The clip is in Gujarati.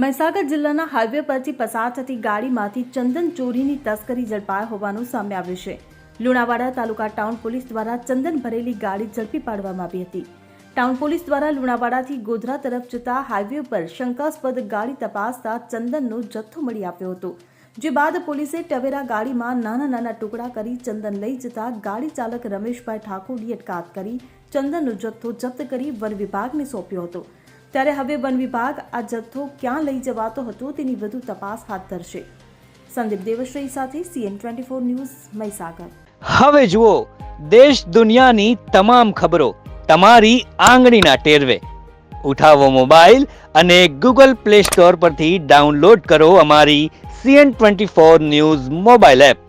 મહીસાગર જિલ્લાના હાઈવે પરથી પસાર થતી ગાડીમાંથી ચંદન ચોરીની તસ્કરી ઝડપાયા હોવાનું સામે આવ્યું છે. લુણાવાડા તાલુકા ટાઉન પોલીસ દ્વારા ચંદન ભરેલી ગાડી ઝડપી પાડવામાં આવી હતી. ટાઉન પોલીસ દ્વારા લુણાવાડાથી ગોધરા તરફ જતા હાઈવે પર શંકાસ્પદ ગાડી તપાસતા ચંદનનો જથ્થો મળી આવ્યો હતો. જે બાદ પોલીસે ટવેરા ગાડીમાં નાના નાના ટુકડા કરી ચંદન લઈ જતા ગાડી ચાલક રમેશભાઈ ઠાકોરની અટકાત કરી ચંદનનો જથ્થો જપ્ત કરી વન વિભાગને સોંપ્યો હતો. ત્યારે હવે વન વિભાગ આ જથ્થો ક્યાં લઈ જવાતો હતો તેની વધુ તપાસ હાથ ધરશે. સંદીપ દેવશ્રી સાથે CN twenty four news Mahisagar. હવે જુઓ, દેશ દુનિયાની તમામ ખબરો તમારી આંગળીના ટેરવે. ઉઠાવો મોબાઈલ અને ગૂગલ પ્લે સ્ટોર પરથી ડાઉનલોડ કરો અમારી CN twenty four news mobile app.